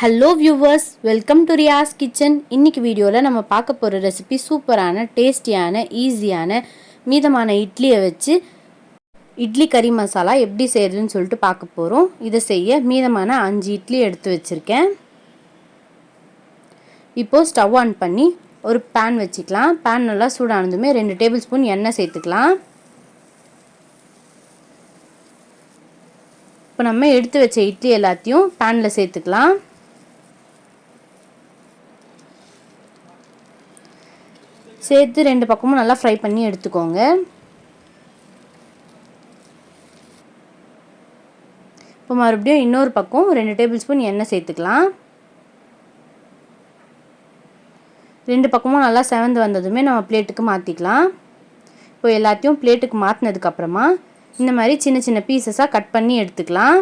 Hello viewers welcome to Riyas kitchen இன்னைக்கு வீடியோவில் நம்ம பார்க்க போகிற ரெசிபி சூப்பரான டேஸ்டியான ஈஸியான மீதமான இட்லியை வச்சு இட்லி கறி மசாலா எப்படி செய்கிறதுன்னு சொல்லிட்டு பார்க்க போகிறோம் இதை செய்ய மீதமான அஞ்சு இட்லி எடுத்து வச்சுருக்கேன். இப்போது ஸ்டவ் ஆன் பண்ணி ஒரு பேன் வச்சுக்கலாம். பேன் நல்லா சூடானதுமே ரெண்டு டேபிள் ஸ்பூன் எண்ணெய் சேர்த்துக்கலாம். இப்போ நம்ம எடுத்து வச்ச இட்லி எல்லாத்தையும் பேனில் சேர்த்துக்கலாம். சேர்த்து ரெண்டு பக்கமும் நல்லா ஃப்ரை பண்ணி எடுத்துக்கோங்க. இப்போ மறுபடியும் இன்னொரு பக்கம் ரெண்டு டேபிள் ஸ்பூன் எண்ணெய் சேர்த்துக்கலாம். ரெண்டு பக்கமும் நல்லா செவந்து வந்ததுமே நம்ம பிளேட்டுக்கு மாற்றிக்கலாம் இப்போ எல்லாத்தையும் பிளேட்டுக்கு மாற்றினதுக்கப்புறமா இந்த மாதிரி சின்ன சின்ன பீசஸாக கட் பண்ணி எடுத்துக்கலாம்.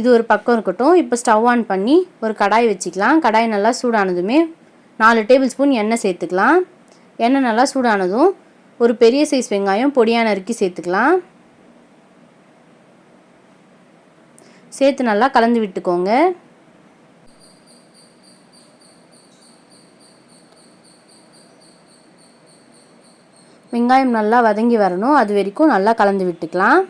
இது ஒரு பக்கம் இருக்கட்டும். இப்போ ஸ்டவ் ஆன் பண்ணி ஒரு கடாய் வச்சுக்கலாம். கடாய் நல்லா சூடானதுமே நாலு டேபிள் ஸ்பூன் எண்ணெய் சேர்த்துக்கலாம். எண்ணெய் நல்லா சூடானதும் ஒரு பெரிய சைஸ் வெங்காயம் பொடியான நறுக்கி சேர்த்துக்கலாம். சேர்த்து நல்லா கலந்து விட்டுக்கோங்க. வெங்காயம் நல்லா வதங்கி வரணும். அது வரைக்கும் நல்லா கலந்து விட்டுக்கலாம்.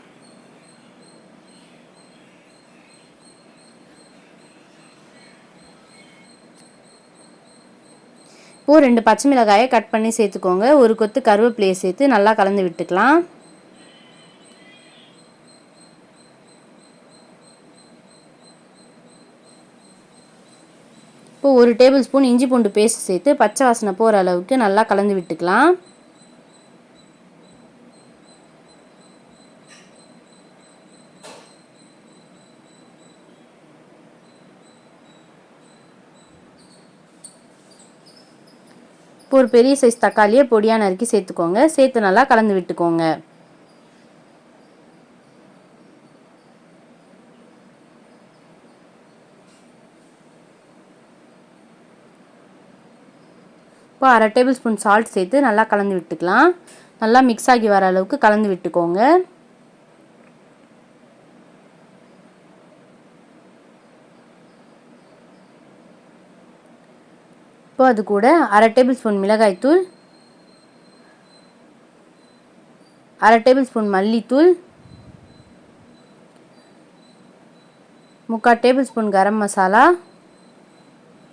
இப்போது ரெண்டு பச்சை மிளகாயை கட் பண்ணி சேர்த்துக்கோங்க. ஒரு கொத்து கருவேப்பிலையை சேர்த்து நல்லா கலந்து விட்டுக்கலாம். இப்போது ஒரு டேபிள் ஸ்பூன் இஞ்சி பூண்டு பேஸ்ட் சேர்த்து பச்சை வாசனை போகிற அளவுக்கு நல்லா கலந்து விட்டுக்கலாம். இப்போ ஒரு பெரிய சைஸ் தக்காளியை பொடியாக நறுக்கி சேர்த்துக்கோங்க. சேர்த்து நல்லா கலந்து விட்டுக்கோங்க. இப்போ அரை டேபிள் ஸ்பூன் சால்ட் சேர்த்து நல்லா கலந்து விட்டுக்கலாம். நல்லா மிக்ஸ் ஆகி வர அளவுக்கு கலந்து விட்டுக்கோங்க. இப்போ அது கூட அரை டேபிள் ஸ்பூன் மிளகாய்த்தூள் அரை டேபிள் ஸ்பூன் மல்லித்தூள் முக்கால் டேபிள் ஸ்பூன் கரம் மசாலா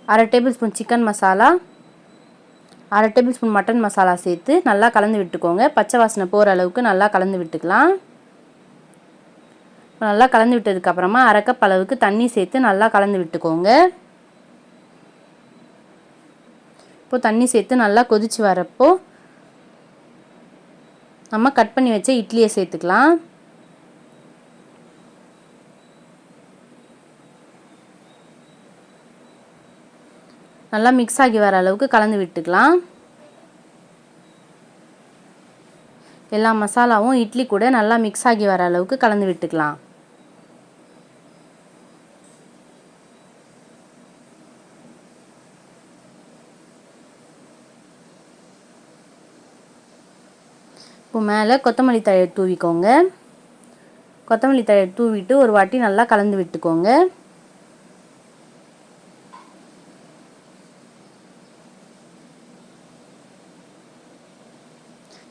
அரை டேபிள் ஸ்பூன் சிக்கன் மசாலா அரை டேபிள் ஸ்பூன் மட்டன் மசாலா சேர்த்து நல்லா கலந்து விட்டுக்கோங்க. பச்சை வாசனை போகிற அளவுக்கு நல்லா கலந்து விட்டுக்கலாம். நல்லா கலந்து விட்டதுக்கப்புறமா அரை கப் அளவுக்கு தண்ணி சேர்த்து நல்லா கலந்து விட்டுக்கோங்க. இப்போது தண்ணி சேர்த்து நல்லா கொதித்து வரப்போ நம்ம கட் பண்ணி வச்ச இட்லியை சேர்த்துக்கலாம். நல்லா மிக்ஸ் ஆகி வர அளவுக்கு கலந்து விட்டுக்கலாம். எல்லா மசாலாவும் இட்லி கூட நல்லா மிக்ஸ் ஆகி வர அளவுக்கு கலந்து விட்டுக்கலாம். இப்போ மேலே கொத்தமல்லி தழை தூவிக்கோங்க. கொத்தமல்லி தழை தூவிட்டு ஒரு வாட்டி நல்லா கலந்து விட்டுக்கோங்க.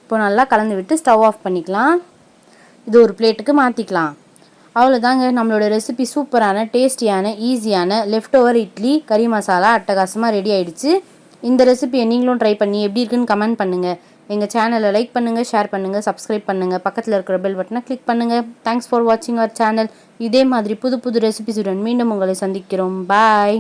இப்போ நல்லா கலந்து விட்டு ஸ்டவ் ஆஃப் பண்ணிக்கலாம். இது ஒரு பிளேட்டுக்கு மாற்றிக்கலாம் அவ்வளோதாங்க நம்மளோட ரெசிபி சூப்பரான டேஸ்டியான ஈஸியான லெஃப்ட் ஓவர் இட்லி கறி மசாலா அட்டகாசமாக ரெடி ஆகிடுச்சு இந்த ரெசிபியை நீங்களும் ட்ரை பண்ணி எப்படி இருக்குன்னு கமெண்ட் பண்ணுங்கள் எங்கள் சேனலை லைக் பண்ணுங்கள் ஷேர் பண்ணுங்கள் சப்ஸ்கிரைப் பண்ணுங்கள் பக்கத்தில் இருக்கிற பெல் பட்டனை கிளிக் பண்ணுங்கள் தேங்க்ஸ் ஃபார் வாட்சிங் அவர் சேனல் இதே மாதிரி புது புது ரெசிபிஸுடன் மீண்டும் உங்களை சந்திக்கிறோம். பாய்